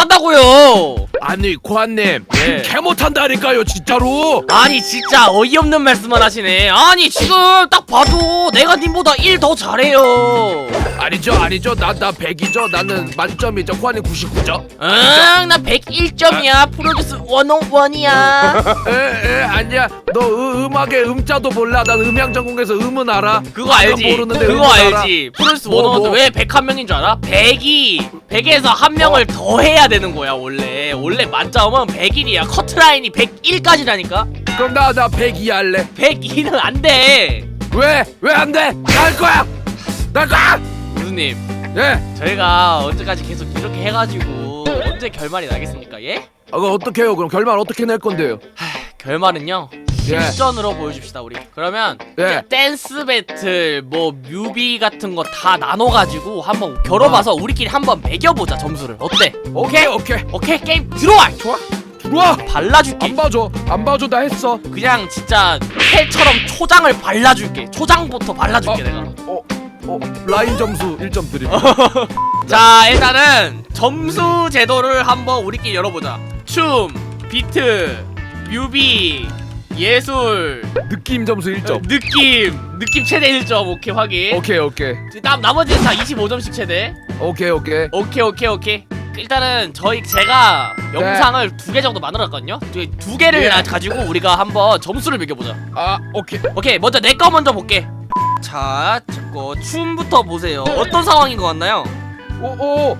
잘한다고요. 아니 고한님 네. 개 못한다니까요 진짜로 아니 진짜 어이없는 말씀만 하시네. 아니 지금 딱 봐도 내가 님보다 일 더 잘해요. 아니죠 아니죠 나나 100이죠 나는 만점이죠 고한님 99죠 응, 나 101점이야. 프로듀스 101이야. 에에 아니야 너 음, 음악의 음자도 몰라 난 음향 전공에서 음은 알아 그거 알지? 모르는데 그거 음은 알아. 알지? 프로듀스 뭐, 101도 뭐. 왜 101명인 줄 알아? 100이 100에서 한 명을 더 해야 되는 거야 원래. 원래 만점은 100일이야. 커트라인이 101까지라니까. 그럼 나 나 102 할래 102는 안 돼. 왜? 왜 안 돼? 날 거야 날 거야 교수님, 예 저희가 언제까지 계속 이렇게 해가지고 언제 결말이 나겠습니까? 예? 아, 그거 어떻게 해요 그럼 결말 어떻게 낼 건데요 결말은요 예. 실전으로 보여줍시다 우리. 그러면 예. 댄스 배틀 뭐 뮤비 같은 거 다 나눠가지고 한번 겨뤄봐서 우리끼리 한번 매겨보자 점수를. 어때? 오케이 오케이. 오케이 게임 들어와! 좋아. 들어와. 발라줄게. 안 봐줘. 안 봐줘 나 했어. 그냥 진짜 헬처럼 초장을 발라줄게. 초장부터 발라줄게 어. 내가. 어, 어 라인 점수 1점 드림 자 일단은 점수 제도를 한번 우리끼리 열어보자. 춤 비트 뮤비 예술. 느낌 점수 1점. 느낌. 느낌 최대 1점. 오케이 확인. 오케이 오케이. 남 나머지는 다 25점씩 최대. 오케이 오케이. 오케이 오케이 오케이. 일단은 저희 제가 영상을 두 개 정도 만들었거든요. 두, 두 개를 네. 나- 가지고 우리가 한번 점수를 매겨보자. 아 오케이. 오케이 먼저 내 거 먼저 볼게. 자 자꾸 춤부터 보세요. 어떤 상황인 것 같나요? 오오.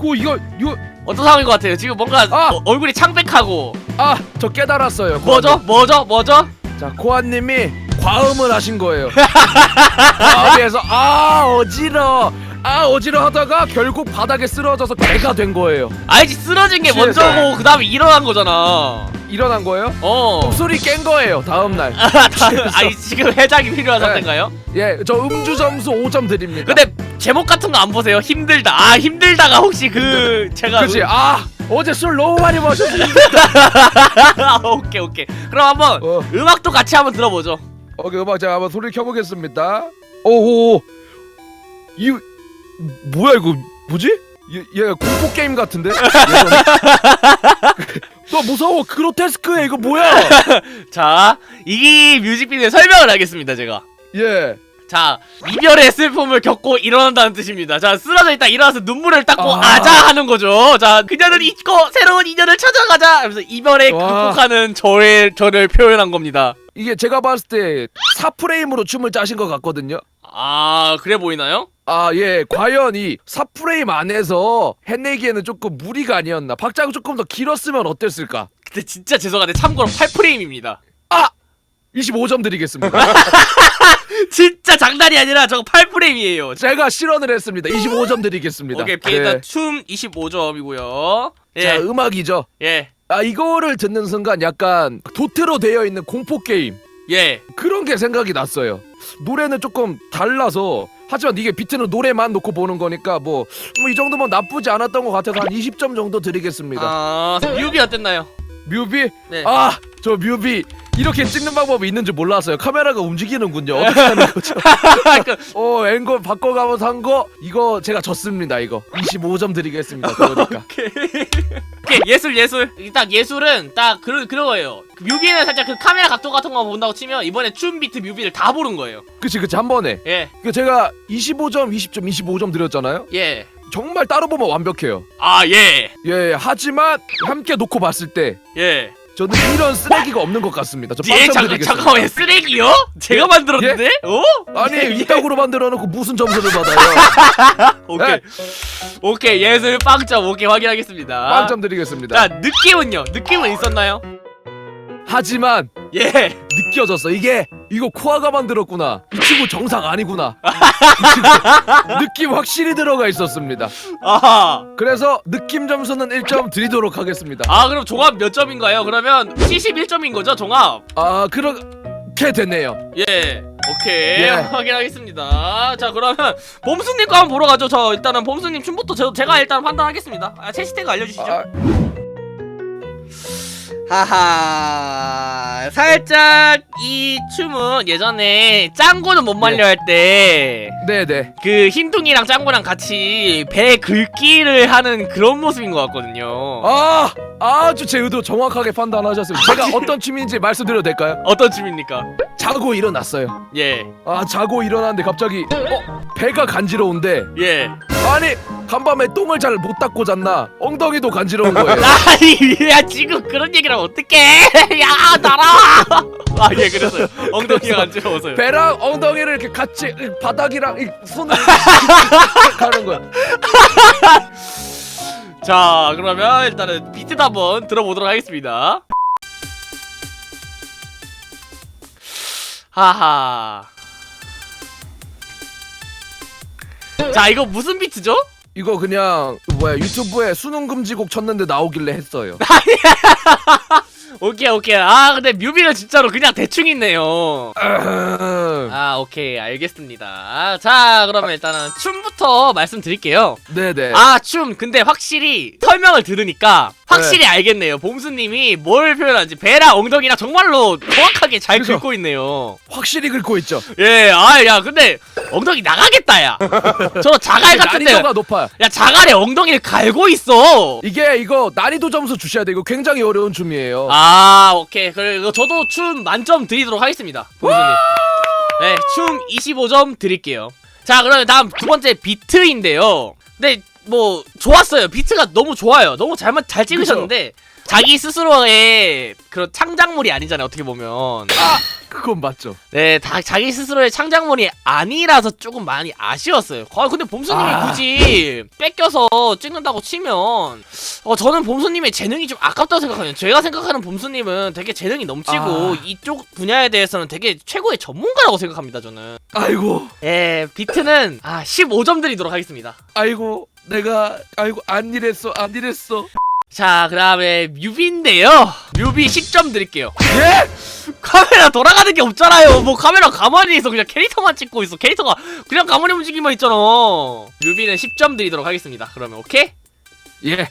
그 이거 이거 어떤 상황인 것 같아요? 지금 뭔가 아! 어, 얼굴이 창백하고 아 저 깨달았어요 뭐죠? 뭐죠? 뭐죠? 자 코아님이 과음을 하신 거예요 과음에서 아 어지러 아 어지러 하다가 결국 바닥에 쓰러져서 개가 된 거예요 알지 쓰러진 게 취해서. 먼저고 그 다음에 일어난 거잖아 일어난 거예요? 어 목소리 깬 거예요 다음 날 아니 지금 해장이 필요한 네. 상태인가요? 예 저 음주 점수 5점 드립니다 근데 제목 같은 거 안 보세요 힘들다 아 힘들다가 혹시 그 제가 그치 아 어제 술 너무 많이 아, 오케이 오케이 그럼 한번 어. 음악도 같이 한번 들어보죠 오케이 음악 제가 한번 소리 켜보겠습니다 오오 이 뭐야 이거 뭐지? 얘, 얘 공포 게임 같은데? 너 무서워 그로테스크해 이거 뭐야? 자 이 뮤직비디오 설명을 하겠습니다 제가 예. 자 이별의 슬픔을 겪고 일어난다는 뜻입니다 자 쓰러져 있다 일어나서 눈물을 닦고 아. 아. 자 하는 거죠 자 그녀를 잊고 새로운 인연을 찾아가자 하면서 이별에 와. 극복하는 저의 저를 표현한 겁니다 이게 제가 봤을 때 4프레임으로 춤을 짜신 것 같거든요. 아 그래 보이나요? 아, 예. 과연 이 4프레임 안에서 해내기에는 조금 무리가 아니었나. 박자가 조금 더 길었으면 어땠을까? 근데 진짜 죄송한데 참고로 8프레임입니다 아! 25점 드리겠습니다. 진짜 장난이 아니라 저거 8프레임이에요 제가 실언을 했습니다. 25점 드리겠습니다. 오케이 오케이 네. 춤 25점이고요 자, 예, 음악이죠. 예, 아, 이거를 듣는 순간 약간 도트로 되어 있는 공포 게임. 예 그런 게 생각이 났어요. 노래는 조금 달라서 하지만 이게 비트는 노래만 놓고 보는 거니까 뭐뭐이 정도면 나쁘지 않았던 것 같아서 한 20점 정도 드리겠습니다. 아, 뮤비 어땠나요? 뮤비? 네. 아, 저 뮤비 이렇게 찍는 방법이 있는 줄 몰랐어요. 카메라가 움직이는군요. 어떻게 하는 거죠? 그, 어, 앵글 바꿔가면서 한 거 이거 제가 졌습니다. 이거 25점 드리겠습니다. 그러니까. 오케이. 오케이 예술 예술 딱 예술은 딱 그런 그런 거예요 그 뮤비는 살짝 그 카메라 각도 같은 거 본다고 치면 이번에 춤 비트 뮤비를 다 보는 거예요 그치 그치 한 번에. 예그 제가 25점, 20점, 25점 드렸잖아요. 예. 정말 따로 보면 완벽해요. 아, 예. 예, 하지만 함께 놓고 봤을 때 예. 저는 이런 쓰레기가 없는 것 같습니다. 저 예, 빵점 잠, 드리겠습니다. 잠깐만요. 쓰레기요? 제가 만들었는데? 어? 아니 예, 예. 이따구로 만들어 놓고 무슨 점수를 받아요? 오케이. 네. 오케이. 예술 빵점. 오케이. 확인하겠습니다. 빵점 드리겠습니다. 자, 느낌은요? 느낌은 있었나요? 하지만 예. 느껴졌어. 이게 이거 코아가 만들었구나. 이 친구 정상 아니구나. 이 친구 느낌 확실히 들어가 있었습니다. 아하. 그래서 느낌 점수는 1점 드리도록 하겠습니다. 아, 그럼 종합 몇 점인가요? 그러면 71점인 거죠, 종합? 아 그렇게 됐네요. 예. 오케이. 예. 확인하겠습니다. 자, 그러면 봄수님 거 한번 보러 가죠. 저 일단은 봄수님 춤부터 저, 제가 일단 판단하겠습니다. 아, 채시태그 알려주시죠. 아, 하하 살짝 이 춤은 예전에 짱구는 못 말려 할때그 네네. 흰둥이랑 짱구랑 같이 배 긁기를 하는 그런 모습인 것 같거든요. 아 아주 제 의도 정확하게 판단하셨습니다. 제가 어떤 춤인지 말씀드려도 될까요? 어떤 춤입니까? 자고 일어났어요. 예, 아 자고 일어났는데 갑자기 어 배가 간지러운데 예. 아니 간밤에 똥을 잘 못 닦고 잤나 엉덩이도 간지러운 거예요. 아니, 야 지금 그런 얘기를 하면 어떡해? 야 날아와. 아 예, 그래서요. 엉덩이가 간지러워서요. 배랑 엉덩이를 이렇게 같이 이 바닥이랑 이 손을 가는 거야. 자, 그러면 일단은 비트도 한번 들어보도록 하겠습니다. 하하. 자, 이거 무슨 비트죠? 이거 그냥 뭐야 유튜브에 수능 금지곡 쳤는데 나오길래 했어요. 오케이, 오케이. 아, 근데 뮤비는 진짜로 그냥 대충 있네요. 아, 오케이. 알겠습니다. 자, 그러면 일단은 춤부터 말씀드릴게요. 네네. 아, 춤. 근데 확실히 설명을 들으니까 확실히 알겠네요. 봄수님이 뭘 표현하는지 배랑 엉덩이랑 정말로 정확하게 잘 그죠? 긁고 있네요. 확실히 긁고 있죠. 예, 아, 야, 근데 엉덩이 나가겠다, 야. 저 자갈 같은데. 난이도가 높아. 야, 자갈에 엉덩이를 갈고 있어. 이게 이거 난이도 점수 주셔야 돼. 이거 굉장히 어려운 춤이에요. 아, 오케이. 그리고 저도 춤 만점 드리도록 하겠습니다. 봄수님. 네, 춤 25점 드릴게요. 자, 그러면 다음 두 번째 비트인데요. 근데 뭐 좋았어요. 비트가 너무 좋아요. 너무 잘, 마- 잘 찍으셨는데 자기 스스로의 그런 창작물이 아니잖아요. 어떻게 보면. 그건 맞죠. 네, 다 자기 스스로의 창작물이 아니라서 조금 많이 아쉬웠어요. 아, 근데 봄수님이 아. 굳이 뺏겨서 찍는다고 치면, 어, 저는 봄수님의 재능이 좀 아깝다고 생각해요. 제가 생각하는 봄수님은 되게 재능이 넘치고, 아. 이쪽 분야에 대해서는 되게 최고의 전문가라고 생각합니다, 저는. 아이고, 예, 비트는, 아, 15점 드리도록 하겠습니다. 아이고, 내가 아이고 안 이랬어, 안 이랬어. 자, 그 다음에 뮤비인데요. 뮤비 10점 드릴게요. 예? 카메라 돌아가는 게 없잖아요. 뭐 카메라 가만히 있어. 그냥 캐릭터만 찍고 있어. 캐릭터가 그냥 가만히 움직이만 있잖아. 뮤비는 10점 드리도록 하겠습니다. 그러면 오케이? 예,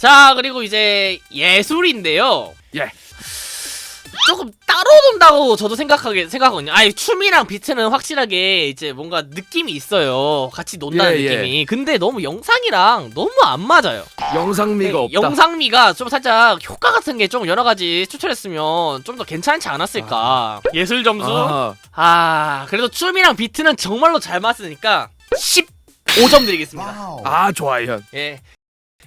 자, 그리고 이제 예술인데요. 예. 조금 따로 논다고 저도 생각하게 생각하거든요. 아니 춤이랑 비트는 확실하게 이제 뭔가 느낌이 있어요. 같이 논다는 예, 예. 느낌이. 근데 너무 영상이랑 너무 안 맞아요. 영상미가 네, 없다. 영상미가 좀 살짝 효과 같은 게 좀 여러 가지 추천했으면 좀 더 괜찮지 않았을까. 예술 점수 아, 아 그래도 춤이랑 비트는 정말로 잘 맞으니까 15점 드리겠습니다 아 좋아요. 예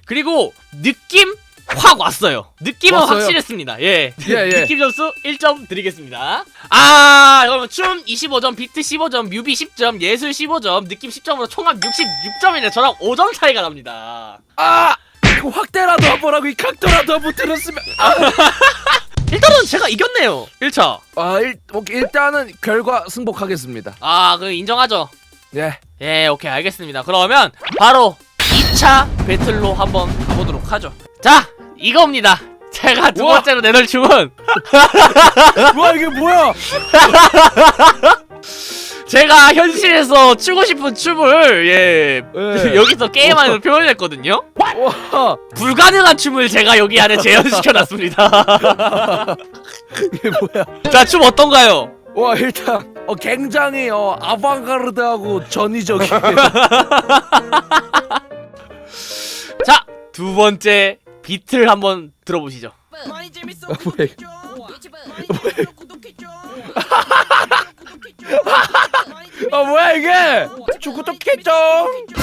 그리고 느낌 확 왔어요 느낌은 왔어요? 확실했습니다 예. 예, 예. 느낌 점수 1점 드리겠습니다 아 그러면 춤 25점 비트 15점 뮤비 10점 예술 15점 느낌 10점으로 총합 66점이네 저랑 5점 차이가 납니다 아, 이거 확대라도 한번 하고 이 각도라도 한번 들었으면. 아, 일단은 제가 이겼네요 1차 아 일, 오케이, 일단은 결과 승복하겠습니다. 아 그럼 인정하죠 예. 예, 오케이, 알겠습니다. 그러면 바로 2차 배틀로 한번 가보도록 하죠. 자, 이겁니다. 제가 두 우와. 번째로 내놓을 춤은 와 이게 뭐야? 제가 현실에서 추고 싶은 춤을 예, 예. 여기서 게임 안에서 표현했거든요. 와 불가능한 춤을 제가 여기 안에 재현시켜놨습니다. 이게 뭐야? 자, 춤 어떤가요? 와 일단 어, 굉장히 어, 아방가르드하고 전위적인. 자, 두 번째 비트를 한번 들어보시죠. 많이 재밌어 많이 구독해줘 아 뭐야 이게? 구독했죠?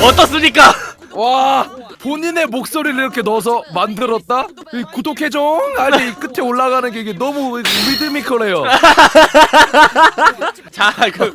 어떻습니까? 와 본인의 목소리를 이렇게 넣어서 만들었다? 이 구독해줘? 아니 이 끝에 올라가는 게 이게 너무 리드미컬해요. 자, 그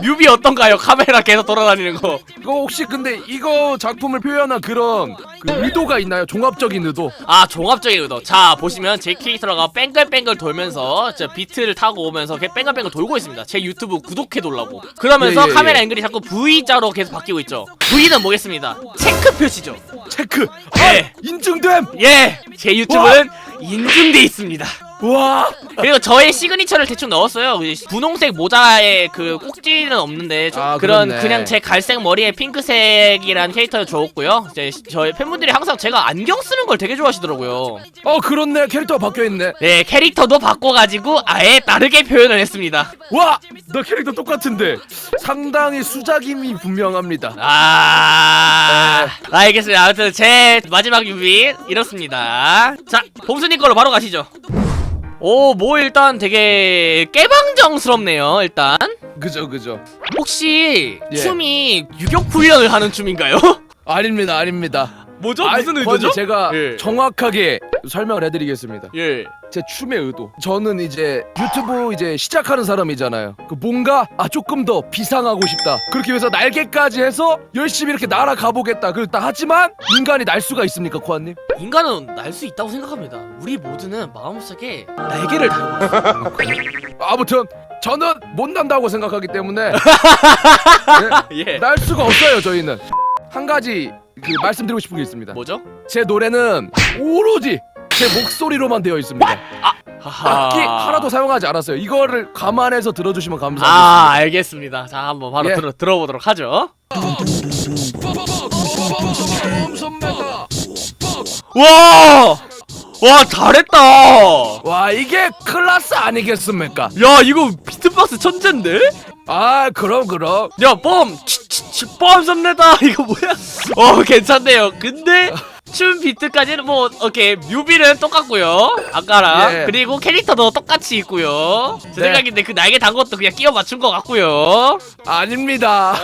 뮤비 어떤가요? 카메라 계속 돌아다니는 거. 이거 혹시 근데 이거 작품을 표현한 그런 그 의도가 있나요? 종합적인 의도? 아 종합적인 의도 자 보시면 제 캐릭터가 뺑글뺑글 돌면서 저 비트를 타고 오면서 걔 뺑글뺑글 돌고 있습니다 제 유튜브 구독해 돌라고 그러면서 예, 예, 카메라 예. 앵글이 자꾸 V자로 계속 바뀌고 있죠 V는 뭐겠습니다 체크 표시죠 체크. 예. 아, 인증됨. 예 제 유튜브는 인증돼 있습니다 와 그리고 저의 시그니처를 대충 넣었어요. 그 분홍색 모자에 그 꼭지는 없는데 좀 아, 그런 그렇네. 그냥 제 갈색 머리에 핑크색이란 캐릭터를 줘왔고요. 이제 저희 팬분들이 항상 제가 안경 쓰는 걸 되게 좋아하시더라고요. 어 그렇네 캐릭터가 바뀌어있네 네 캐릭터도 바꿔가지고 아예 다르게 표현을 했습니다. 와! 너 캐릭터 똑같은데 상당히 수작임이 분명합니다 아 알겠습니다. 아무튼 제 마지막 유비 이렇습니다. 자 봄순이 걸로 바로 가시죠. 오 뭐 일단 되게 깨방정스럽네요. 일단 그죠 그죠 혹시 예. 춤이 유격 훈련을 하는 춤인가요? 아닙니다 아닙니다 뭐죠? 아이, 무슨 의도죠? 제가 예. 정확하게 설명을 해드리겠습니다 예. 제 춤의 의도 저는 이제 유튜브 이제 시작하는 사람이잖아요 그 뭔가 아 조금 더 비상하고 싶다 그렇게 해서 날개까지 해서 열심히 이렇게 날아가 보겠다 그랬다 하지만 인간이 날 수가 있습니까 코아님? 인간은 날 수 있다고 생각합니다. 우리 모두는 마음속에 날개를 달고 있어요. 아무튼 저는 못 난다고 생각하기 때문에 예. 날 수가 없어요 저희는 한 가지 그 말씀드리고 싶은 게 있습니다 뭐죠? 제 노래는 오로지 제 목소리로만 되어 있습니다 하하. 악기 하나도 사용하지 않았어요 이거를 감안해서 들어주시면 아 감사하겠습니다 알겠습니다. 자 한번 바로 예. 들어 들어보도록 하죠. 와! 와 잘했다. 와 이게 클라스 아니겠습니까 야 이거 비트박스 천재인데? 아 그럼 그럼 야 뻔! 치치치 뻔 섭니다 이거 뭐야? 어 괜찮네요. 근데 춤 비트까지는 뭐 오케이 뮤비는 똑같고요 아까랑 예. 그리고 캐릭터도 똑같이 있고요 제 네. 생각인데 그 날개 단 것도 그냥 끼워 맞춘 것 같고요 아닙니다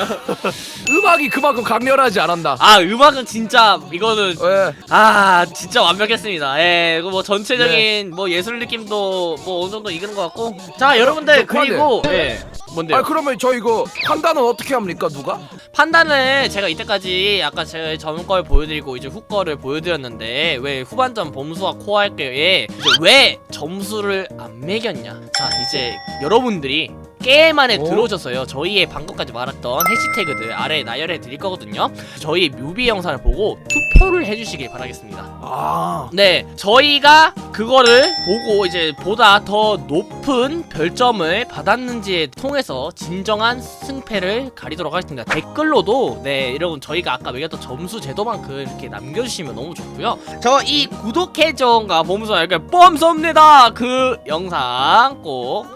음악이 그만큼 강렬하지 않았나 아 음악은 진짜 이거는 예. 아 진짜 완벽했습니다. 예, 이거 뭐 전체적인 네. 뭐 예술 느낌도 뭐 어느 정도 이기는 것 같고. 자 여러분들 저 판에. 그리고 예 뭔데요? 아 그러면 저 이거 판단은 어떻게 합니까 누가? 판단을 제가 이때까지 아까 제전걸 보여드리고 이제 후 거를 보여드렸는데 왜 후반전 범수와 코알게에 이제 왜 점수를 안 매겼냐? 자 이제 여러분들이 게임 안에 오. 들어오셔서요 저희의 방금까지 말했던 해시태그들 아래에 나열해 드릴 거거든요 저희 뮤비 영상을 보고 투표를 해주시길 바라겠습니다 아 네, 저희가 그거를 보고 이제 보다 더 높은 별점을 받았는지에 통해서 진정한 승패를 가리도록 하겠습니다. 댓글로도 네, 여러분 저희가 아까 매겼던 점수 제도만큼 이렇게 남겨주시면 너무 좋고요. 저 이 구독해정과 보면서 이렇게 뻔섭니다 그 영상 꼭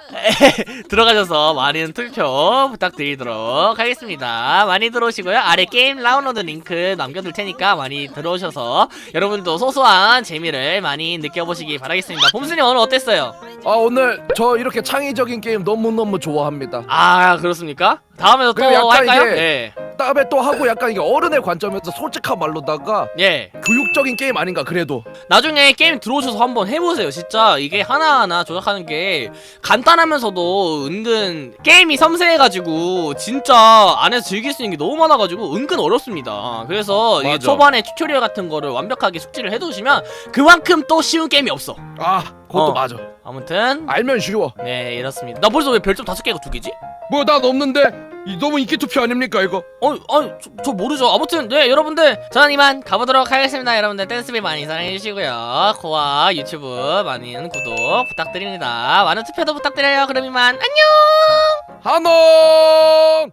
들어가셔서 많은 투표 부탁드리도록 하겠습니다. 많이 들어오시고요. 아래 게임 라운드 링크 남겨둘 테니까 많이 들어오셔서 여러분도 소소한 재미를 많이 느껴보시기 바라겠습니다. 봄수님 오늘 어땠어요? 아 오늘 저 이렇게 창의적인 게임 너무너무 좋아합니다 아 그렇습니까? 다음에도 또 그리고 약간 할까요? 이게- 예. 다음에 또 하고 약간 이게 어른의 관점에서 솔직한 말로다가 예. 교육적인 게임 아닌가 그래도 나중에 게임 들어오셔서 한번 해보세요. 진짜 이게 하나하나 조작하는 게 간단하면서도 은근 게임이 섬세해가지고 진짜 안에서 즐길 수 있는 게 너무 많아가지고 은근 어렵습니다. 그래서 이게 맞아. 초반에 튜토리얼 같은 거를 완벽하게 숙지를 해두시면 그만큼 또 쉬운 게임이 없어. 아 그것도 어. 맞아 아무튼 알면 쉬워 네 이렇습니다. 나 벌써 왜 별점 다섯 개가 두 개지? 뭐 난 없는데 이 너무 인기 투표 아닙니까 이거 어, 어, 저, 저 모르죠. 아무튼 네 여러분들 저는 이만 가보도록 하겠습니다. 여러분들 댄스비 많이 사랑해 주시고요. 코와 유튜브 많은 구독 부탁드립니다. 많은 투표도 부탁드려요. 그럼 이만 안녕. 한홍